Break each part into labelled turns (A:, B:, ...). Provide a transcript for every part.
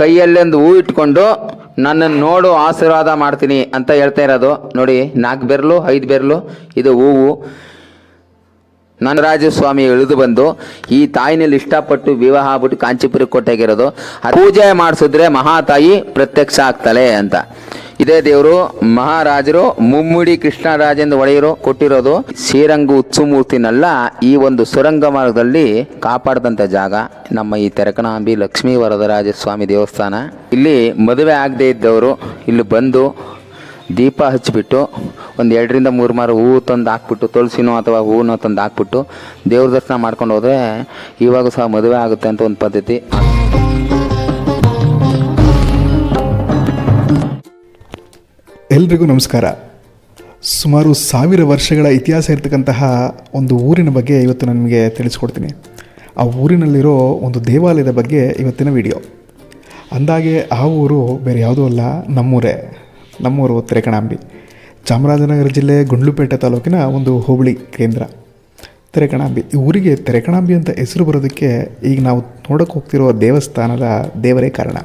A: ಕೈಯಲ್ಲೊಂದು ಹೂ ಇಟ್ಕೊಂಡು ನನ್ನನ್ನು ನೋಡು, ಆಶೀರ್ವಾದ ಮಾಡ್ತೀನಿ ಅಂತ ಹೇಳ್ತಾ ಇರೋದು. ನೋಡಿ, ನಾಲ್ಕು ಬೆರಳು ಐದು ಬೆರಳು ಇದು ಹೂವು. ನನ್ನರಾಜ ಸ್ವಾಮಿ ಇಳಿದು ಬಂದು ಈ ತಾಯಿನಲ್ಲಿ ಇಷ್ಟಪಟ್ಟು ವಿವಾಹ ಆಗ್ಬಿಟ್ಟು ಕಾಂಚೀಪುರ ಕೊಟ್ಟಾಗಿರೋದು ಪೂಜೆ ಮಾಡಿಸಿದ್ರೆ ಮಹಾತಾಯಿ ಪ್ರತ್ಯಕ್ಷ ಆಗ್ತಾಳೆ ಅಂತ. ಇದೇ ದೇವರು ಮಹಾರಾಜರು ಮುಮ್ಮುಡಿ ಕೃಷ್ಣರಾಜೇಂದ್ರ ಒಡೆಯರು ಕೊಟ್ಟಿರೋದು ಶ್ರೀರಂಗ ಉತ್ಸುಮೂರ್ತಿನೆಲ್ಲ ಈ ಒಂದು ಸುರಂಗ ಮಾರ್ಗದಲ್ಲಿ ಕಾಪಾಡಿದಂಥ ಜಾಗ. ನಮ್ಮ ಈ ತೆರಕಣಾಂಬಿ ಲಕ್ಷ್ಮೀ ವರದರಾಜ ಸ್ವಾಮಿ ದೇವಸ್ಥಾನ. ಇಲ್ಲಿ ಮದುವೆ ಆಗದೆ ಇದ್ದವರು ಇಲ್ಲಿ ಬಂದು ದೀಪ ಹಚ್ಚಿಬಿಟ್ಟು ಒಂದು ಎರಡರಿಂದ ಮೂರು ಮಾರು ಹೂವು ತಂದು ಹಾಕ್ಬಿಟ್ಟು, ತುಳಸಿನೋ ಅಥವಾ ಹೂವನ್ನೋ ತಂದು ಹಾಕ್ಬಿಟ್ಟು ದೇವ್ರ ದರ್ಶನ ಮಾಡ್ಕೊಂಡು ಹೋದರೆ ಇವಾಗ ಸಹ ಮದುವೆ ಆಗುತ್ತೆ ಅಂತ ಒಂದು ಪದ್ಧತಿ.
B: ಎಲ್ರಿಗೂ ನಮಸ್ಕಾರ. ಸುಮಾರು ಸಾವಿರ ವರ್ಷಗಳ ಇತಿಹಾಸ ಇರತಕ್ಕಂತಹ ಒಂದು ಊರಿನ ಬಗ್ಗೆ ಇವತ್ತು ನಾನು ನಿಮಗೆ ತಿಳಿಸ್ಕೊಡ್ತೀನಿ. ಆ ಊರಿನಲ್ಲಿರೋ ಒಂದು ದೇವಾಲಯದ ಬಗ್ಗೆ ಇವತ್ತಿನ ವಿಡಿಯೋ. ಅಂದಾಗೆ ಆ ಊರು ಬೇರೆ ಯಾವುದೂ ಅಲ್ಲ, ನಮ್ಮೂರೇ. ನಮ್ಮೂರು ತೆರೆಕಣಾಂಬಿ. ಚಾಮರಾಜನಗರ ಜಿಲ್ಲೆ ಗುಂಡ್ಲುಪೇಟೆ ತಾಲೂಕಿನ ಒಂದು ಹೋಬಳಿ ಕೇಂದ್ರ. ತೆರೆಕಣಾಂಬಿ. ಈ ಊರಿಗೆ ತೆರೆಕಣಾಂಬಿ ಅಂತ ಹೆಸರು ಬರೋದಕ್ಕೆ ಈಗ ನಾವು ನೋಡೋಕೆ ಹೋಗ್ತಿರೋ ದೇವಸ್ಥಾನದ ದೇವರೇ ಕಾರಣ.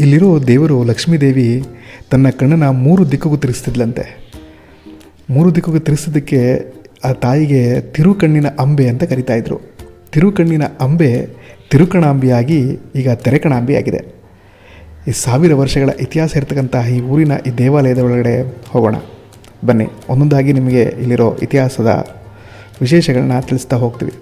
B: ಇಲ್ಲಿರೋ ದೇವರು ಲಕ್ಷ್ಮೀದೇವಿ ತನ್ನ ಕಣ್ಣನ್ನು ಮೂರು ದಿಕ್ಕಿಗೂ ತಿರುಗಿಸ್ತಿದ್ಲಂತೆ. ಮೂರು ದಿಕ್ಕಿಗೂ ತಿರುಗಿಸಿದ್ದಕ್ಕೆ ಆ ತಾಯಿಗೆ ತಿರುಕಣ್ಣಿನ ಅಂಬೆ ಅಂತ ಕರಿತಾ ಇದ್ರು. ತಿರುಕಣ್ಣಿನ ಅಂಬೆ ತಿರುಕಣಾಂಬಿಯಾಗಿ ಈಗ ತೆರೆಕಣಾಂಬಿ ಆಗಿದೆ. ಈ ಸಾವಿರ ವರ್ಷಗಳ ಇತಿಹಾಸ ಇರತಕ್ಕಂಥ ಈ ಊರಿನ ಈ ದೇವಾಲಯದ ಒಳಗಡೆ ಹೋಗೋಣ. ಬನ್ನಿ, ಒಂದೊಂದಾಗಿ ನಿಮಗೆ ಇಲ್ಲಿರೋ ಇತಿಹಾಸದ ವಿಶೇಷಗಳನ್ನ ತಿಳಿಸ್ತಾ ಹೋಗ್ತೀವಿ.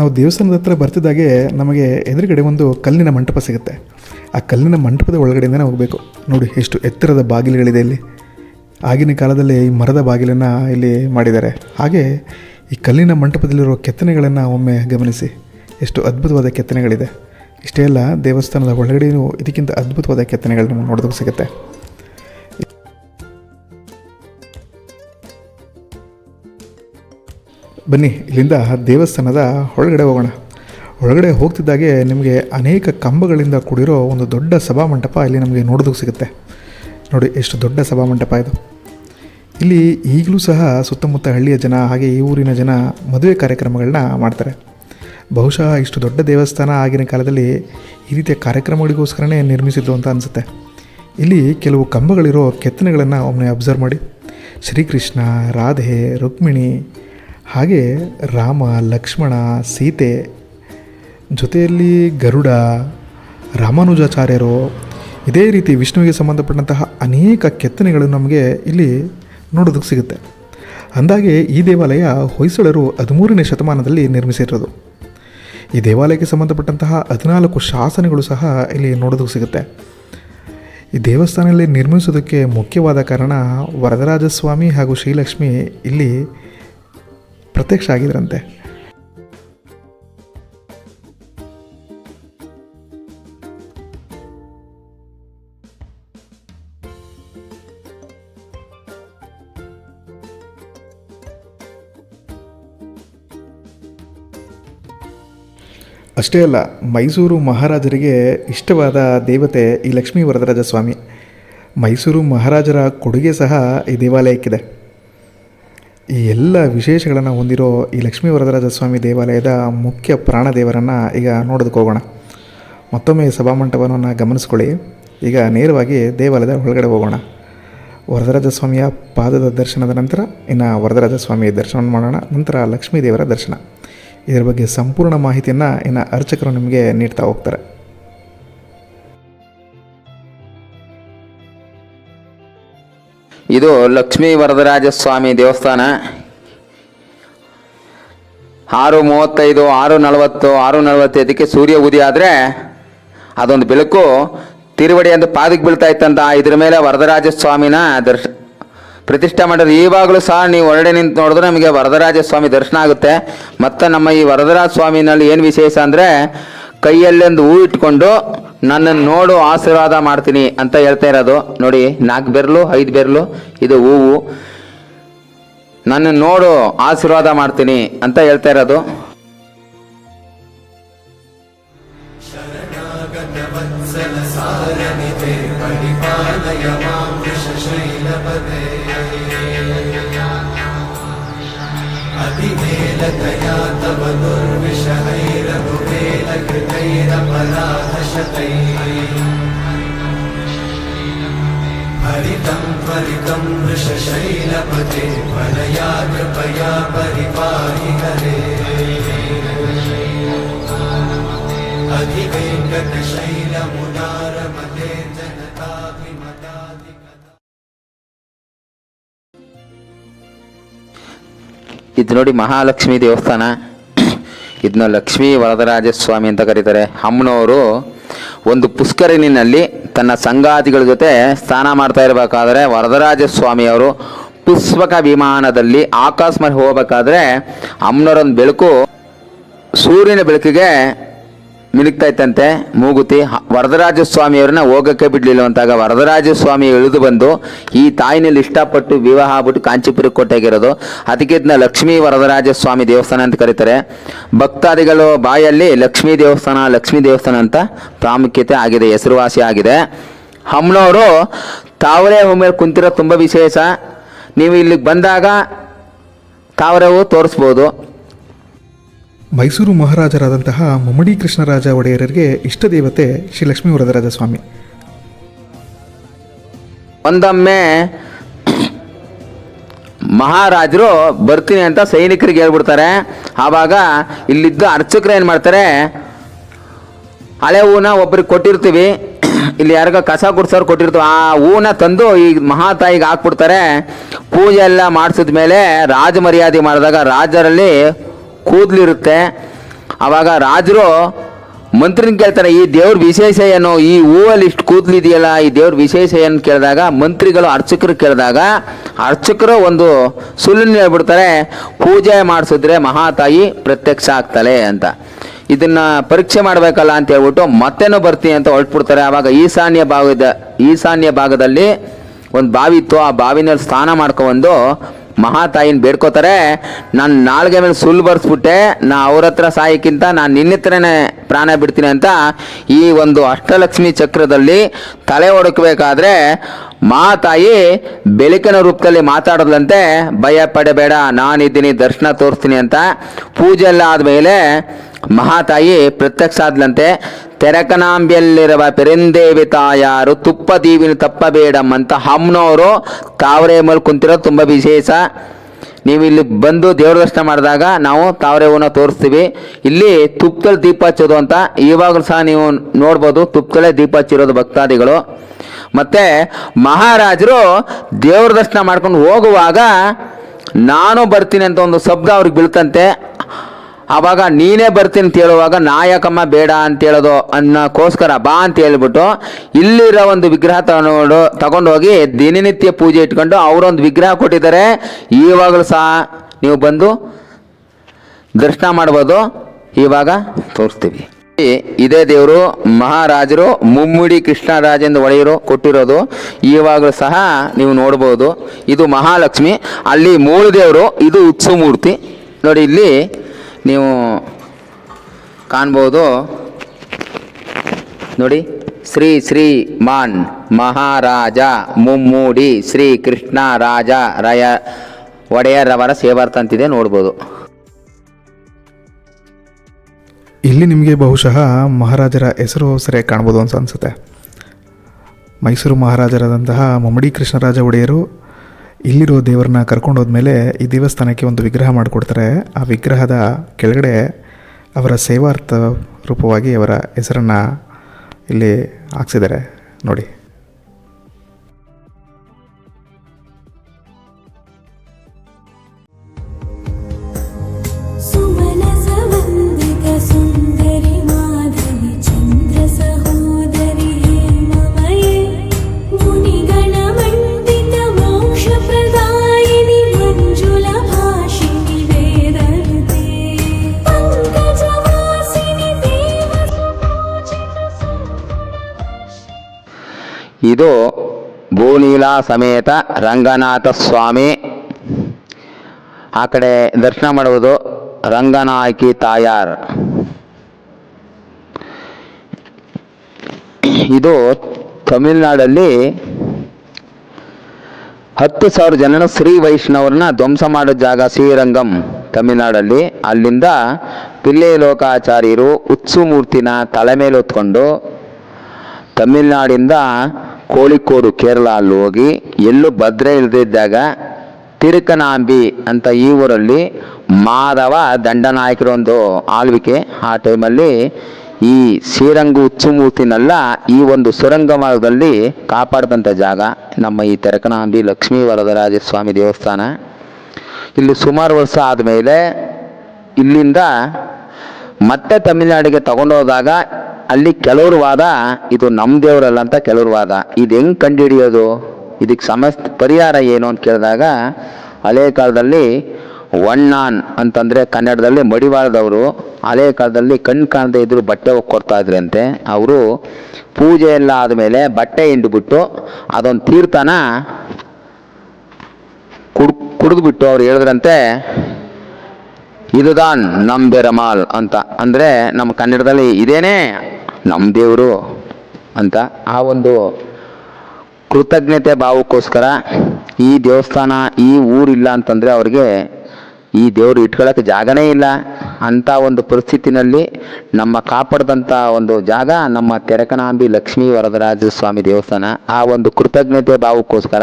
B: ನಾವು ದೇವಸ್ಥಾನದ ಹತ್ರ ಬರ್ತಿದ್ದಾಗೆ ನಮಗೆ ಎದುರುಗಡೆ ಒಂದು ಕಲ್ಲಿನ ಮಂಟಪ ಸಿಗುತ್ತೆ. ಆ ಕಲ್ಲಿನ ಮಂಟಪದ ಒಳಗಡೆಯಿಂದನೇ ಹೋಗಬೇಕು. ನೋಡಿ ಎಷ್ಟು ಎತ್ತರದ ಬಾಗಿಲುಗಳಿದೆ ಇಲ್ಲಿ. ಆಗಿನ ಕಾಲದಲ್ಲಿ ಈ ಮರದ ಬಾಗಿಲನ್ನು ಇಲ್ಲಿ ಮಾಡಿದ್ದಾರೆ. ಹಾಗೆ ಈ ಕಲ್ಲಿನ ಮಂಟಪದಲ್ಲಿರುವ ಕೆತ್ತನೆಗಳನ್ನು ಒಮ್ಮೆ ಗಮನಿಸಿ. ಎಷ್ಟು ಅದ್ಭುತವಾದ ಕೆತ್ತನೆಗಳಿದೆ. ಇಷ್ಟೇ ಅಲ್ಲ, ದೇವಸ್ಥಾನದ ಒಳಗಡೆಯೂ ಇದಕ್ಕಿಂತ ಅದ್ಭುತವಾದ ಕೆತ್ತನೆಗಳನ್ನ ನೋಡೋದಕ್ಕೆ ಸಿಗುತ್ತೆ. ಬನ್ನಿ, ಇಲ್ಲಿಂದ ದೇವಸ್ಥಾನದ ಒಳಗಡೆ ಹೋಗೋಣ. ಒಳಗಡೆ ಹೋಗ್ತಿದ್ದಾಗೆ ನಿಮಗೆ ಅನೇಕ ಕಂಬಗಳಿಂದ ಕೂಡಿರೋ ಒಂದು ದೊಡ್ಡ ಸಭಾಮಂಟಪ ಇಲ್ಲಿ ನಮಗೆ ನೋಡೋದಕ್ಕೆ ಸಿಗುತ್ತೆ. ನೋಡಿ, ಎಷ್ಟು ದೊಡ್ಡ ಸಭಾಮಂಟಪ ಇದು. ಇಲ್ಲಿ ಈಗಲೂ ಸಹ ಸುತ್ತಮುತ್ತ ಹಳ್ಳಿಯ ಜನ ಹಾಗೆ ಈ ಊರಿನ ಜನ ಮದುವೆ ಕಾರ್ಯಕ್ರಮಗಳನ್ನ ಮಾಡ್ತಾರೆ. ಬಹುಶಃ ಇಷ್ಟು ದೊಡ್ಡ ದೇವಸ್ಥಾನ ಆಗಿನ ಕಾಲದಲ್ಲಿ ಈ ರೀತಿಯ ಕಾರ್ಯಕ್ರಮಗಳಿಗೋಸ್ಕರನೇ ನಿರ್ಮಿಸಿದ್ರು ಅಂತ ಅನಿಸುತ್ತೆ. ಇಲ್ಲಿ ಕೆಲವು ಕಂಬಗಳಿರೋ ಕೆತ್ತನೆಗಳನ್ನು ಒಮ್ಮೆ ಅಬ್ಸರ್ವ್ ಮಾಡಿ. ಶ್ರೀಕೃಷ್ಣ, ರಾಧೆ, ರುಕ್ಮಿಣಿ ಹಾಗೆ ರಾಮ, ಲಕ್ಷ್ಮಣ, ಸೀತೆ, ಜೊತೆಯಲ್ಲಿ ಗರುಡ, ರಾಮಾನುಜಾಚಾರ್ಯರು, ಇದೇ ರೀತಿ ವಿಷ್ಣುವಿಗೆ ಸಂಬಂಧಪಟ್ಟಂತಹ ಅನೇಕ ಕೆತ್ತನೆಗಳು ನಮಗೆ ಇಲ್ಲಿ ನೋಡೋದಕ್ಕೆ ಸಿಗುತ್ತೆ. ಅಂದಾಗೆ ಈ ದೇವಾಲಯ ಹೊಯ್ಸಳರು ಹದಿಮೂರನೇ ಶತಮಾನದಲ್ಲಿ ನಿರ್ಮಿಸಿರೋದು. ಈ ದೇವಾಲಯಕ್ಕೆ ಸಂಬಂಧಪಟ್ಟಂತಹ ಹದಿನಾಲ್ಕು ಶಾಸನಗಳು ಸಹ ಇಲ್ಲಿ ನೋಡೋದಕ್ಕೆ ಸಿಗುತ್ತೆ. ಈ ದೇವಸ್ಥಾನದಲ್ಲಿ ನಿರ್ಮಿಸೋದಕ್ಕೆ ಮುಖ್ಯವಾದ ಕಾರಣ ವರದರಾಜಸ್ವಾಮಿ ಹಾಗೂ ಶ್ರೀಲಕ್ಷ್ಮಿ ಇಲ್ಲಿ ಪ್ರತ್ಯಕ್ಷ ಆಗಿದ್ರಂತೆ ಅಷ್ಟೇ ಅಲ್ಲ, ಮೈಸೂರು ಮಹಾರಾಜರಿಗೆ ಇಷ್ಟವಾದ ದೇವತೆ ಈ ಲಕ್ಷ್ಮೀ ವರದರಾಜ ಸ್ವಾಮಿ ಮೈಸೂರು ಮಹಾರಾಜರ ಕೊಡುಗೆ ಸಹ ಈ ದೇವಾಲಯಕ್ಕಿದೆ. ಈ ಎಲ್ಲ ವಿಶೇಷಗಳನ್ನು ಹೊಂದಿರೋ ಈ ಲಕ್ಷ್ಮೀ ವರದರಾಜ ಸ್ವಾಮಿ ದೇವಾಲಯದ ಮುಖ್ಯ ಪ್ರಾಣ ದೇವರನ್ನು ಈಗ ನೋಡೋದಕ್ಕೆ ಹೋಗೋಣ. ಮತ್ತೊಮ್ಮೆ ಸಭಾ ಸಭಾಮಂಟಪವನ್ನು ಗಮನಿಸ್ಕೊಳ್ಳಿ. ಈಗ ನೇರವಾಗಿ ದೇವಾಲಯದ ಒಳಗಡೆ ಹೋಗೋಣ. ವರದರಾಜ ಸ್ವಾಮಿಯ ಪಾದದ ದರ್ಶನದ ನಂತರ, ಇನ್ನು ವರದರಾಜ ಸ್ವಾಮಿಯ ದರ್ಶನ ಮಾಡೋಣ, ನಂತರ ಲಕ್ಷ್ಮೀ ದೇವರ ದರ್ಶನ. ಇದರ ಬಗ್ಗೆ ಸಂಪೂರ್ಣ ಮಾಹಿತಿಯನ್ನು ಇನ್ನು ಅರ್ಚಕರು ನಿಮಗೆ ನೀಡ್ತಾ ಹೋಗ್ತಾರೆ.
A: ಇದು ಲಕ್ಷ್ಮೀ ವರದರಾಜ ಸ್ವಾಮಿ ದೇವಸ್ಥಾನ. ಆರು ಮೂವತ್ತೈದು, ಆರು ನಲವತ್ತು, ಆರು ನಲವತ್ತೈದಕ್ಕೆ ಸೂರ್ಯ ಉದಯ ಆದರೆ ಅದೊಂದು ಬೆಳಕು ತಿರುವಡಿ ಅಂತ ಪಾದಕ್ಕೆ ಬೀಳ್ತಾ ಇತ್ತಂತ ಇದ್ರ ಮೇಲೆ ವರದರಾಜ ಸ್ವಾಮಿನ ದರ್ಶ, ಪ್ರತಿಷ್ಠೆ ಮಾಡಿದ್ರೆ ಈವಾಗಲೂ ಸಹ ನೀವು ಹೊರಡೆ ನಿಂತು ನೋಡಿದ್ರೆ ನಮಗೆ ವರದರಾಜ ಸ್ವಾಮಿ ದರ್ಶನ ಆಗುತ್ತೆ. ಮತ್ತು ನಮ್ಮ ಈ ವರದರಾಜ ಸ್ವಾಮಿನಲ್ಲಿ ಏನು ವಿಶೇಷ ಅಂದರೆ ಕೈಯಲ್ಲೊಂದು ಹೂ ಇಟ್ಕೊಂಡು ನನ್ನನ್ನು ನೋಡು, ಆಶೀರ್ವಾದ ಮಾಡ್ತೀನಿ ಅಂತ ಹೇಳ್ತಾ ಇರೋದು. ನೋಡಿ, ನಾಲ್ಕು ಬೆರಳು ಐದು ಬೆರಳು ಇದು ಹೂವು. ನನ್ನನ್ನು ನೋಡು, ಆಶೀರ್ವಾದ ಮಾಡ್ತೀನಿ ಅಂತ ಹೇಳ್ತಾ ಇರೋದು. या तव मधुर्मिषैर हरितं त्वरितं वृषशैलपते परितं कृपया परिपाहि हरे अधिवेङ्कटशैलमुदा ಇದು ನೋಡಿ ಮಹಾಲಕ್ಷ್ಮಿ ದೇವಸ್ಥಾನ. ಇದನ್ನ ಲಕ್ಷ್ಮೀ ವರದರಾಜ ಸ್ವಾಮಿ ಅಂತ ಕರೀತಾರೆ. ಅಮ್ಮನವರು ಒಂದು ಪುಷ್ಕರಿಣಿನಲ್ಲಿ ತನ್ನ ಸಂಗಾತಿಗಳ ಜೊತೆ ಸ್ನಾನ ಮಾಡ್ತಾ ಇರಬೇಕಾದ್ರೆ ವರದರಾಜ ಸ್ವಾಮಿಯವರು ಪುಷ್ಪಕ ವಿಮಾನದಲ್ಲಿ ಆಕಾಶ ಮೇಲೆ ಹೋಗಬೇಕಾದ್ರೆ ಅಮ್ಮನವರೊಂದು ಬೆಳಕು ಸೂರ್ಯನ ಬೆಳಕಿಗೆ ಮಿನುಗ್ತಾ ಇತ್ತಂತೆ ಮೂಗುತಿ ವರದರಾಜ ಸ್ವಾಮಿಯವ್ರನ್ನ ಹೋಗಕ್ಕೆ ಬಿಡ್ಲಿಲ್ಲ ಅಂತಾಗ ವರದರಾಜ ಸ್ವಾಮಿ ಇಳಿದು ಬಂದು ಈ ತಾಯಿನಲ್ಲಿ ಇಷ್ಟಪಟ್ಟು ವಿವಾಹ ಆಗ್ಬಿಟ್ಟು ಕಾಂಚೀಪುರ ಕೋಟೆಗಿರೋದು ಅದಕ್ಕೆ ಇದನ್ನ ಲಕ್ಷ್ಮೀ ವರದರಾಜ ಸ್ವಾಮಿ ದೇವಸ್ಥಾನ ಅಂತ ಕರೀತಾರೆ. ಭಕ್ತಾದಿಗಳು ಬಾಯಲ್ಲಿ ಲಕ್ಷ್ಮೀ ದೇವಸ್ಥಾನ ಲಕ್ಷ್ಮೀ ದೇವಸ್ಥಾನ ಅಂತ ಪ್ರಾಮುಖ್ಯತೆ ಆಗಿದೆ, ಹೆಸರುವಾಸಿ ಆಗಿದೆ. ಹಮ್ಮನವರು ತಾವರೆ ಮೇಲೆ ಕುಂತಿರೋ ತುಂಬ ವಿಶೇಷ. ನೀವು ಇಲ್ಲಿಗೆ ಬಂದಾಗ ತಾವರೆ ಹೂ ತೋರಿಸ್ಬೋದು.
B: ಮೈಸೂರು ಮಹಾರಾಜರಾದಂತಹ ಮುಮ್ಮಡಿ ಕೃಷ್ಣರಾಜ ಒಡೆಯರಿಗೆ ಇಷ್ಟ ದೇವತೆ ಶ್ರೀ ಲಕ್ಷ್ಮೀ ವರದರಾಜ ಸ್ವಾಮಿ.
A: ಒಂದೊಮ್ಮೆ ಮಹಾರಾಜರು ಬರ್ತೀನಿ ಅಂತ ಸೈನಿಕರಿಗೆ ಹೇಳ್ಬಿಡ್ತಾರೆ. ಆವಾಗ ಇಲ್ಲಿದ್ದ ಅರ್ಚಕರು ಏನು ಮಾಡ್ತಾರೆ? ಹಳೆ ಹೂನ ಒಬ್ರಿಗೆ ಕೊಟ್ಟಿರ್ತೀವಿ. ಇಲ್ಲಿ ಯಾರಿಗ ಕಸ ಗುಡ್ಸೋರು ಕೊಟ್ಟಿರ್ತೀವಿ. ಆ ಹೂನ ತಂದು ಈ ಮಹಾತಾಯಿಗೆ ಹಾಕ್ಬಿಡ್ತಾರೆ. ಪೂಜೆ ಎಲ್ಲ ಮಾಡಿಸಿದ ಮೇಲೆ ರಾಜ ಮರ್ಯಾದೆ ಮಾಡಿದಾಗ ರಾಜರಲ್ಲಿ ಕೂದಲಿರುತ್ತೆ. ಆವಾಗ ರಾಜರು ಮಂತ್ರಿನ ಕೇಳ್ತಾರೆ, ಈ ದೇವ್ರ ವಿಶೇಷ ಏನು ಈ ಹೂವಲ್ಲಿ ಇಷ್ಟು ಕೂದಲಿದೆಯಲ್ಲ? ಈ ದೇವ್ರ ವಿಶೇಷ ಏನು ಕೇಳಿದಾಗ ಮಂತ್ರಿಗಳು, ಅರ್ಚಕರು ಕೇಳಿದಾಗ ಅರ್ಚಕರು ಒಂದು ಸುಳ್ಳು ಹೇಳ್ಬಿಡ್ತಾರೆ, ಪೂಜೆ ಮಾಡಿಸಿದ್ರೆ ಮಹಾತಾಯಿ ಪ್ರತ್ಯಕ್ಷ ಆಗ್ತಾಳೆ ಅಂತ. ಇದನ್ನ ಪರೀಕ್ಷೆ ಮಾಡಬೇಕಲ್ಲ ಅಂತ ಹೇಳ್ಬಿಟ್ಟು ಮತ್ತೇನು ಬರ್ತೀನಿ ಅಂತ ಹೊರಟ್ಬಿಡ್ತಾರೆ. ಆವಾಗ ಈಶಾನ್ಯ ಭಾಗದ, ಈಶಾನ್ಯ ಭಾಗದಲ್ಲಿ ಒಂದು ಬಾವಿ ಇತ್ತು ಆ ಬಾವಿನಲ್ಲಿ ಸ್ನಾನ ಮಾಡ್ಕೊಬಂದು ಮಹಾತಾಯಿನ ಬೇಡ್ಕೋತಾರೆ, ನಾನು ನಾಲ್ಗೆ ಮೇಲೆ ಸುಳ್ಳು ಬರ್ಸ್ಬಿಟ್ಟೆ, ನಾ ಅವ್ರ ಹತ್ರ ಸಾಯಕ್ಕಿಂತ ನಾನು ನಿನ್ನ ಹತ್ರನೇ ಪ್ರಾಣ ಬಿಡ್ತೀನಿ ಅಂತ ಈ ಒಂದು ಅಷ್ಟಲಕ್ಷ್ಮಿ ಚಕ್ರದಲ್ಲಿ ತಲೆ ಹೊಡಕಬೇಕಾದ್ರೆ ಮಹಾತಾಯಿ ಬೆಳಕಿನ ರೂಪದಲ್ಲಿ ಮಾತಾಡೋದಂತೆ ಭಯ ಪಡಬೇಡ, ನಾನಿದ್ದೀನಿ, ದರ್ಶನ ತೋರಿಸ್ತೀನಿ ಅಂತ. ಪೂಜೆ ಎಲ್ಲ ಆದಮೇಲೆ ಮಹಾತಾಯಿ ಪ್ರತ್ಯಕ್ಷ ಆದ್ಲಂತೆ ತೆರಕನಾಂಬಿಯಲ್ಲಿರುವ ಪೆರಿಂದೇವಿ ತಾಯಾರು ತುಪ್ಪ ದೀವಿನ ತಪ್ಪಬೇಡಮ್ಮಂತ ಅಂತ ಅಮ್ಮನವರು ತಾವರೆ ಮೇಲೆ ಕುಂತಿರೋದು ತುಂಬ ವಿಶೇಷ. ನೀವು ಇಲ್ಲಿ ಬಂದು ದೇವ್ರ ದರ್ಶನ ಮಾಡಿದಾಗ ನಾವು ತಾವರೆ ಹೂವನ್ನ ತೋರಿಸ್ತೀವಿ. ಇಲ್ಲಿ ತುಪ್ಪದಲ್ಲಿ ದೀಪ ಹಚ್ಚೋದು ಅಂತ ಇವಾಗಲೂ ಸಹ ನೀವು ನೋಡ್ಬೋದು, ತುಪ್ಪದಲ್ಲೇ ದೀಪ ಹಚ್ಚಿರೋದು ಭಕ್ತಾದಿಗಳು. ಮತ್ತೆ ಮಹಾರಾಜರು ದೇವ್ರ ದರ್ಶನ ಮಾಡ್ಕೊಂಡು ಹೋಗುವಾಗ, ನಾನು ಬರ್ತೀನಿ ಅಂತ ಒಂದು ಶಬ್ದ ಅವ್ರಿಗೆ ಬೀಳ್ತಂತೆ. ಆವಾಗ ನೀನೇ ಬರ್ತೀನಿ ಅಂತ ಹೇಳುವಾಗ ನಾಯಕಮ್ಮ ಬೇಡ ಅಂತ ಹೇಳೋದು ಅನ್ನೋಕ್ಕೋಸ್ಕರ ಬಾ ಅಂತ ಹೇಳ್ಬಿಟ್ಟು ಇಲ್ಲಿರೋ ಒಂದು ವಿಗ್ರಹ ತಗೊಂಡು ತಗೊಂಡೋಗಿ ದಿನನಿತ್ಯ ಪೂಜೆ ಇಟ್ಕೊಂಡು ಅವರೊಂದು ವಿಗ್ರಹ ಕೊಟ್ಟಿದ್ದಾರೆ. ಈವಾಗಲೂ ಸಹ ನೀವು ಬಂದು ದರ್ಶನ ಮಾಡ್ಬೋದು. ಇವಾಗ ತೋರಿಸ್ತೀವಿ. ಇದೇ ದೇವರು, ಮಹಾರಾಜರು, ಮುಮ್ಮುಡಿ ಕೃಷ್ಣರಾಜೇಂದ್ರ ಒಡೆಯರು ಕೊಟ್ಟಿರೋದು. ಇವಾಗಲೂ ಸಹ ನೀವು ನೋಡ್ಬೋದು. ಇದು ಮಹಾಲಕ್ಷ್ಮಿ. ಅಲ್ಲಿ ಮೂಳು ದೇವರು, ಇದು ಉತ್ಸವ ಮೂರ್ತಿ ನೋಡಿ ಇಲ್ಲಿ ನೀವು ಕಾಣ್ಬೋದು. ನೋಡಿ, ಶ್ರೀ ಶ್ರೀ ಮಾನ್ ಮಹಾರಾಜ ಮುಮ್ಮೂಡಿ ಶ್ರೀ ಕೃಷ್ಣ ರಾಜ ರಯ ಒಡೆಯರವರ ಸೇವಾರ್ಥ ಅಂತಿದೆ ನೋಡ್ಬೋದು.
B: ಇಲ್ಲಿ ನಿಮಗೆ ಬಹುಶಃ ಮಹಾರಾಜರ ಹೆಸರು ಸರಿಯಾಗಿ ಕಾಣ್ಬೋದು ಅಂತ ಅನಿಸುತ್ತೆ. ಮೈಸೂರು ಮಹಾರಾಜರಾದಂತಹ ಮಮ್ಮಡಿ ಕೃಷ್ಣರಾಜ ಒಡೆಯರು ಇಲ್ಲಿರೋ ದೇವರನ್ನ ಕರ್ಕೊಂಡು ಹೋದ್ಮೇಲೆ ಈ ದೇವಸ್ಥಾನಕ್ಕೆ ಒಂದು ವಿಗ್ರಹ ಮಾಡಿಕೊಡ್ತಾರೆ. ಆ ವಿಗ್ರಹದ ಕೆಳಗಡೆ ಅವರ ಸೇವಾರ್ಥ ರೂಪವಾಗಿ ಅವರ ಹೆಸರನ್ನು ಇಲ್ಲಿ ಹಾಕ್ಸಿದ್ದಾರೆ. ನೋಡಿ.
A: ಇದು ಭೂನೀಲಾ ಸಮೇತ ರಂಗನಾಥ ಸ್ವಾಮಿ ಆ ಕಡೆ ದರ್ಶನ ಮಾಡುವುದು ರಂಗನಾಯಕಿ ತಾಯಾರ್. ಇದು ತಮಿಳುನಾಡಲ್ಲಿ ಹತ್ತು ಸಾವಿರ ಜನನ ಶ್ರೀ ವೈಷ್ಣವರನ್ನ ಧ್ವಂಸ ಮಾಡೋ ಜಾಗ ಶ್ರೀರಂಗಂ ತಮಿಳ್ನಾಡಲ್ಲಿ. ಅಲ್ಲಿಂದ ಪಿಲ್ಲೆ ಲೋಕಾಚಾರ್ಯರು ಉತ್ಸು ಮೂರ್ತಿನ ತಲೆ ಮೇಲೆ ಹೊತ್ಕೊಂಡು ತಮಿಳ್ನಾಡಿಂದ ಕೋಳಿಕೋಡು ಕೇರಳ ಅಲ್ಲಿ ಹೋಗಿ ಎಲ್ಲೂ ಭದ್ರೆ ಇಲ್ಲದಿದ್ದಾಗ ತಿರುಕನಾಂಬಿ ಅಂತ ಈ ಊರಲ್ಲಿ ಮಾಧವ ದಂಡನಾಯಕರ ಒಂದು ಆಳ್ವಿಕೆ ಆ ಟೈಮಲ್ಲಿ ಈ ಶ್ರೀರಂಗು ಉಚ್ಚುಮೂರ್ತಿನೆಲ್ಲ ಈ ಒಂದು ಸುರಂಗ ಮಾರ್ಗದಲ್ಲಿ ಕಾಪಾಡಿದಂಥ ಜಾಗ. ನಮ್ಮ ಈ ತೆರಕನಾಂಬಿ ಲಕ್ಷ್ಮೀ ವರದರಾಜ ಸ್ವಾಮಿ ದೇವಸ್ಥಾನ. ಇಲ್ಲಿ ಸುಮಾರು ವರ್ಷ ಆದಮೇಲೆ ಇಲ್ಲಿಂದ ಮತ್ತೆ ತಮಿಳುನಾಡಿಗೆ ತಗೊಂಡೋದಾಗ ಅಲ್ಲಿ ಕೆಲವರು ವಾದ, ಇದು ನಮ್ಮ ದೇವರಲ್ಲ ಅಂತ ಕೆಲವರು ವಾದ. ಇದು ಹೆಂಗೆ ಕಂಡುಹಿಡಿಯೋದು? ಇದಕ್ಕೆ ಸಮಸ್ತ ಪರಿಹಾರ ಏನು ಅಂತ ಕೇಳಿದಾಗ, ಹಳೆ ಕಾಲದಲ್ಲಿ ವಣ್ಣಾನ್ ಅಂತಂದರೆ ಕನ್ನಡದಲ್ಲಿ ಮಡಿವಾಳದವರು, ಹಳೆ ಕಾಲದಲ್ಲಿ ಕಣ್ಣು ಕಾಣದೇ ಇದ್ರು ಬಟ್ಟೆ ಕೊಡ್ತಾ ಇದ್ರಂತೆ. ಅವರು ಪೂಜೆ ಎಲ್ಲ ಆದಮೇಲೆ ಬಟ್ಟೆ ಹಿಂಡ್ಬಿಟ್ಟು ಅದೊಂದು ತೀರ್ಥನ ಕುಡ್, ಕುಡಿದ್ಬಿಟ್ಟು ಅವ್ರು ಹೇಳಿದ್ರಂತೆ, ಇದುದಾನ್ ನಮ್ ಬೆರಮಾಲ್ ಅಂತ. ಅಂದರೆ ನಮ್ಮ ಕನ್ನಡದಲ್ಲಿ ಇದೇನೇ ನಮ್ಮ ದೇವರು ಅಂತ ಆ ಒಂದು ಕೃತಜ್ಞತೆ ಭಾವಕ್ಕೋಸ್ಕರ ಈ ದೇವಸ್ಥಾನ, ಈ ಊರಿಲ್ಲ ಅಂತಂದರೆ ಅವ್ರಿಗೆ ಈ ದೇವರು ಇಟ್ಕೊಳ್ಳೋಕೆ ಜಾಗನೇ ಇಲ್ಲ. ಅಂಥ ಒಂದು ಪರಿಸ್ಥಿತಿನಲ್ಲಿ ನಮ್ಮ ಕಾಪಾಡಿದಂಥ ಒಂದು ಜಾಗ ನಮ್ಮ ತೆರಕನಾಂಬಿ ಲಕ್ಷ್ಮೀ ವರದರಾಜ ಸ್ವಾಮಿ ದೇವಸ್ಥಾನ. ಆ ಒಂದು ಕೃತಜ್ಞತೆ ಭಾವಕ್ಕೋಸ್ಕರ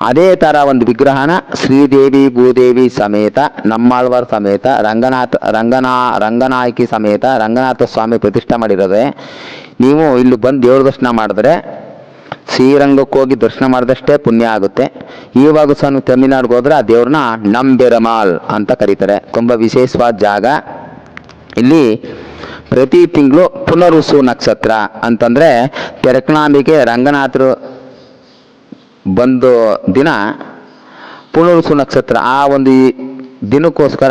A: ಅದೇ ಥರ ಒಂದು ವಿಗ್ರಹನ ಶ್ರೀದೇವಿ, ಭೂದೇವಿ ಸಮೇತ, ನಮ್ಮಾಳ್ವಾರ್ ಸಮೇತ, ರಂಗನಾಥ, ರಂಗನಾ, ರಂಗನಾಯಕಿ ಸಮೇತ, ರಂಗನಾಥ ಸ್ವಾಮಿ ಪ್ರತಿಷ್ಠೆ ಮಾಡಿರೋದೆ. ನೀವು ಇಲ್ಲಿ ಬಂದು ದೇವ್ರ ದರ್ಶನ ಮಾಡಿದ್ರೆ ಶ್ರೀರಂಗಕ್ಕೆ ಹೋಗಿ ದರ್ಶನ ಮಾಡಿದಷ್ಟೇ ಪುಣ್ಯ ಆಗುತ್ತೆ. ಇವಾಗ ಸಹ ನೀವು ತಮಿಳ್ನಾಡಿಗೆ ಹೋದ್ರೆ ಆ ದೇವ್ರನ್ನ ನಂಬೆರಮಾಲ್ ಅಂತ ಕರೀತಾರೆ. ತುಂಬ ವಿಶೇಷವಾದ ಜಾಗ. ಇಲ್ಲಿ ಪ್ರತಿ ತಿಂಗಳು ಪುನರುಸು ನಕ್ಷತ್ರ ಅಂತಂದರೆ ತೆರಕನಾಂಬಿಕೆ ರಂಗನಾಥರು ಬಂದು ದಿನ ಪುನರ್ಸು ನಕ್ಷತ್ರ, ಆ ಒಂದು ದಿನಕ್ಕೋಸ್ಕರ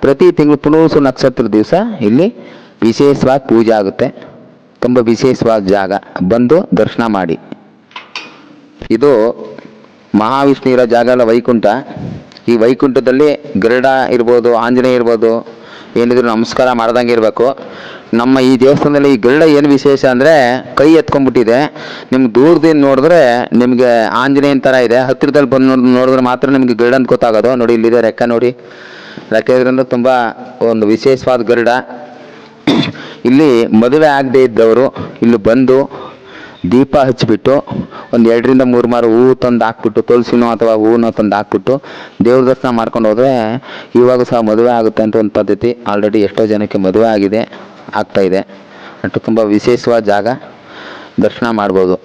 A: ಪ್ರತಿ ತಿಂಗಳು ಪುನರ್ಸು ನಕ್ಷತ್ರ ದಿವಸ ಇಲ್ಲಿ ವಿಶೇಷವಾಗಿ ಪೂಜೆ ಆಗುತ್ತೆ. ತುಂಬ ವಿಶೇಷವಾದ ಜಾಗ. ಬಂದು ದರ್ಶನ ಮಾಡಿ. ಇದು ಮಹಾವಿಷ್ಣು ಇರೋ ಜಾಗ ಎಲ್ಲ ವೈಕುಂಠ. ಈ ವೈಕುಂಠದಲ್ಲಿ ಗರುಡ ಇರ್ಬೋದು, ಆಂಜನೇಯ ಇರ್ಬೋದು, ಏನಿದ್ರು ನಮಸ್ಕಾರ ಮಾಡ್ದಂಗೆ ಇರಬೇಕು. ನಮ್ಮ ಈ ದೇವಸ್ಥಾನದಲ್ಲಿ ಈ ಗರುಡ ಏನು ವಿಶೇಷ ಅಂದರೆ ಕೈ ಎತ್ಕೊಂಡ್ಬಿಟ್ಟಿದೆ. ನಿಮ್ಗೆ ದೂರದಿಂದ ನೋಡಿದ್ರೆ ನಿಮಗೆ ಆಂಜನೇಯನ ಥರ ಇದೆ. ಹತ್ತಿರದಲ್ಲಿ ಬಂದು ನೋಡಿ ನೋಡಿದ್ರೆ ಮಾತ್ರ ನಿಮಗೆ ಗರುಡ ಅಂತ ಗೊತ್ತಾಗೋದು. ನೋಡಿ, ಇಲ್ಲಿದೆ ರೆಕ್ಕ ನೋಡಿ. ರೆಕ್ಕೆ ಇದ್ರಿಂದ ತುಂಬ ಒಂದು ವಿಶೇಷವಾದ ಗರುಡ. ಇಲ್ಲಿ ಮದುವೆ ಆಗದೆ ಇದ್ದವರು ಇಲ್ಲಿ ಬಂದು ದೀಪ ಹಚ್ಚಿಬಿಟ್ಟು ಒಂದು ಎರಡರಿಂದ ಮೂರು ಮಾರು ಹೂವು ತಂದು ಹಾಕ್ಬಿಟ್ಟು, ತುಳಸಿನೋ ಅಥವಾ ಹೂವನ್ನೋ ತಂದು ಹಾಕ್ಬಿಟ್ಟು ದೇವ್ರ ದರ್ಶನ ಮಾಡ್ಕೊಂಡು ಹೋದ್ರೆ ಇವಾಗ ಸಹ ಮದುವೆ ಆಗುತ್ತೆ ಅಂತ ಒಂದು ಪದ್ಧತಿ. ಆಲ್ರೆಡಿ ಎಷ್ಟೋ ಜನಕ್ಕೆ ಮದುವೆ ಆಗಿದೆ. ಆಗ್ತಾ ಇದೆ. ಅಷ್ಟು ತುಂಬ ವಿಶೇಷವಾದ ಜಾಗ ದರ್ಶನ ಮಾಡ್ಬೋದು.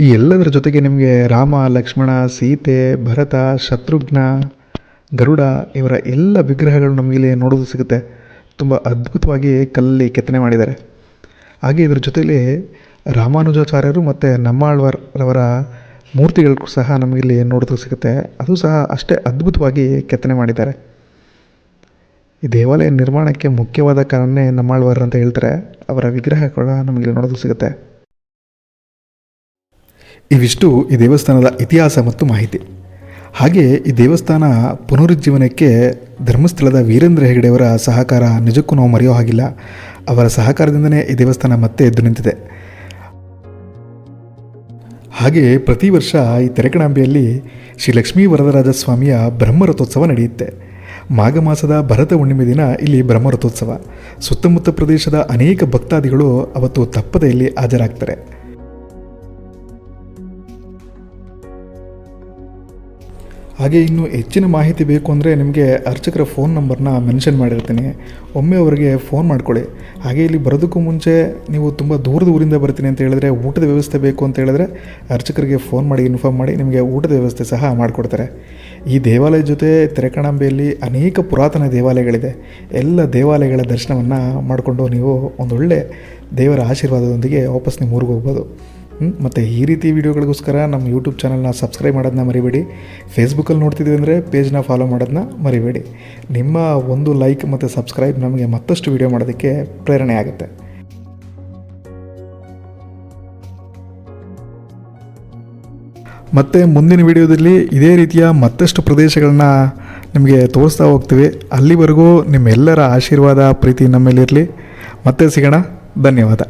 B: ಈ ಎಲ್ಲದರ ಜೊತೆಗೆ ನಿಮಗೆ ರಾಮ, ಲಕ್ಷ್ಮಣ, ಸೀತೆ, ಭರತ, ಶತ್ರುಘ್ನ, ಗರುಡ ಇವರ ಎಲ್ಲ ವಿಗ್ರಹಗಳು ನಮಗಿಲ್ಲಿ ನೋಡೋದು ಸಿಗುತ್ತೆ. ತುಂಬ ಅದ್ಭುತವಾಗಿ ಕಲ್ಲಲ್ಲಿ ಕೆತ್ತನೆ ಮಾಡಿದ್ದಾರೆ. ಹಾಗೆ ಇದರ ಜೊತೆಯಲ್ಲಿ ರಾಮಾನುಜಾಚಾರ್ಯರು ಮತ್ತು ನಮ್ಮಾಳ್ವಾರ್ ರವರ ಮೂರ್ತಿಗಳು ಸಹ ನಮಗಿಲ್ಲಿ ನೋಡೋದು ಸಿಗುತ್ತೆ. ಅದು ಸಹ ಅಷ್ಟೇ ಅದ್ಭುತವಾಗಿ ಕೆತ್ತನೆ ಮಾಡಿದ್ದಾರೆ. ಈ ದೇವಾಲಯ ನಿರ್ಮಾಣಕ್ಕೆ ಮುಖ್ಯವಾದ ಕಾರಣನೇ ನಮ್ಮಾಳ್ವರ್ ಅಂತ ಹೇಳ್ತಾರೆ. ಅವರ ವಿಗ್ರಹ ಕೂಡ ನಮಗಿಲ್ಲಿ ನೋಡೋದು ಸಿಗುತ್ತೆ. ಇವಿಷ್ಟು ಈ ದೇವಸ್ಥಾನದ ಇತಿಹಾಸ ಮತ್ತು ಮಾಹಿತಿ. ಹಾಗೆ ಈ ದೇವಸ್ಥಾನ ಪುನರುಜ್ಜೀವನಕ್ಕೆ ಧರ್ಮಸ್ಥಳದ ವೀರೇಂದ್ರ ಹೆಗಡೆಯವರ ಸಹಕಾರ ನಿಜಕ್ಕೂ ನಾವು ಮರೆಯೋ ಹಾಗಿಲ್ಲ. ಅವರ ಸಹಕಾರದಿಂದನೇ ಈ ದೇವಸ್ಥಾನ ಮತ್ತೆ ಎದ್ದು ನಿಂತಿದೆ. ಹಾಗೆ ಪ್ರತಿ ವರ್ಷ ಈ ತೆರೆಕಣಾಂಬೆಯಲ್ಲಿ ಶ್ರೀ ಲಕ್ಷ್ಮೀ ವರದರಾಜ ಸ್ವಾಮಿಯ ಬ್ರಹ್ಮರಥೋತ್ಸವ ನಡೆಯುತ್ತೆ. ಮಾಘ ಮಾಸದ ಭರತ ಹುಣ್ಣಿಮೆ ದಿನ ಇಲ್ಲಿ ಬ್ರಹ್ಮರಥೋತ್ಸವ. ಸುತ್ತಮುತ್ತ ಪ್ರದೇಶದ ಅನೇಕ ಭಕ್ತಾದಿಗಳು ಅವತ್ತು ತಪ್ಪದೆಯಲ್ಲಿ ಹಾಜರಾಗ್ತಾರೆ. ಹಾಗೆ ಇನ್ನೂ ಹೆಚ್ಚಿನ ಮಾಹಿತಿ ಬೇಕು ಅಂದರೆ ನಿಮಗೆ ಅರ್ಚಕರ ಫೋನ್ ನಂಬರ್ನ ಮೆನ್ಷನ್ ಮಾಡಿರ್ತೀನಿ. ಒಮ್ಮೆ ಅವರಿಗೆ ಫೋನ್ ಮಾಡ್ಕೊಳ್ಳಿ. ಹಾಗೆ ಇಲ್ಲಿ ಬರೋದಕ್ಕೂ ಮುಂಚೆ ನೀವು ತುಂಬ ದೂರದ ಊರಿಂದ ಬರ್ತೀನಿ ಅಂತ ಹೇಳಿದ್ರೆ ಊಟದ ವ್ಯವಸ್ಥೆ ಬೇಕು ಅಂತ ಹೇಳಿದ್ರೆ ಅರ್ಚಕರಿಗೆ ಫೋನ್ ಮಾಡಿ ಇನ್ಫಾರ್ಮ್ ಮಾಡಿ ನಿಮಗೆ ಊಟದ ವ್ಯವಸ್ಥೆ ಸಹ ಮಾಡಿಕೊಡ್ತಾರೆ. ಈ ದೇವಾಲಯದ ಜೊತೆ ತೆರೆಕಣಾಂಬೆಯಲ್ಲಿ ಅನೇಕ ಪುರಾತನ ದೇವಾಲಯಗಳಿದೆ. ಎಲ್ಲ ದೇವಾಲಯಗಳ ದರ್ಶನವನ್ನು ಮಾಡಿಕೊಂಡು ನೀವು ಒಂದೊಳ್ಳೆ ದೇವರ ಆಶೀರ್ವಾದದೊಂದಿಗೆ ವಾಪಸ್ ನಿಮ್ಮ ಊರಿಗೆ ಹೋಗ್ಬೋದು. ಮತ್ತು ಈ ರೀತಿ ವಿಡಿಯೋಗಳಿಗೋಸ್ಕರ ನಮ್ಮ ಯೂಟ್ಯೂಬ್ ಚಾನಲ್ನ ಸಬ್ಸ್ಕ್ರೈಬ್ ಮಾಡೋದನ್ನ ಮರಿಬೇಡಿ. ಫೇಸ್ಬುಕ್ಕಲ್ಲಿ ನೋಡ್ತಿದ್ದೀವಿ ಅಂದರೆ ಪೇಜ್ನ ಫಾಲೋ ಮಾಡೋದನ್ನ ಮರಿಬೇಡಿ. ನಿಮ್ಮ ಒಂದು ಲೈಕ್ ಮತ್ತು ಸಬ್ಸ್ಕ್ರೈಬ್ ನಮಗೆ ಮತ್ತಷ್ಟು ವೀಡಿಯೋ ಮಾಡೋದಕ್ಕೆ ಪ್ರೇರಣೆ ಆಗುತ್ತೆ. ಮತ್ತು ಮುಂದಿನ ವಿಡಿಯೋದಲ್ಲಿ ಇದೇ ರೀತಿಯ ಮತ್ತಷ್ಟು ಪ್ರದೇಶಗಳನ್ನ ನಿಮಗೆ ತೋರಿಸ್ತಾ ಹೋಗ್ತೀವಿ. ಅಲ್ಲಿವರೆಗೂ ನಿಮ್ಮೆಲ್ಲರ ಆಶೀರ್ವಾದ, ಪ್ರೀತಿ ನಮ್ಮಲ್ಲಿರಲಿ ಮತ್ತೆ ಸಿಗೋಣ. ಧನ್ಯವಾದ.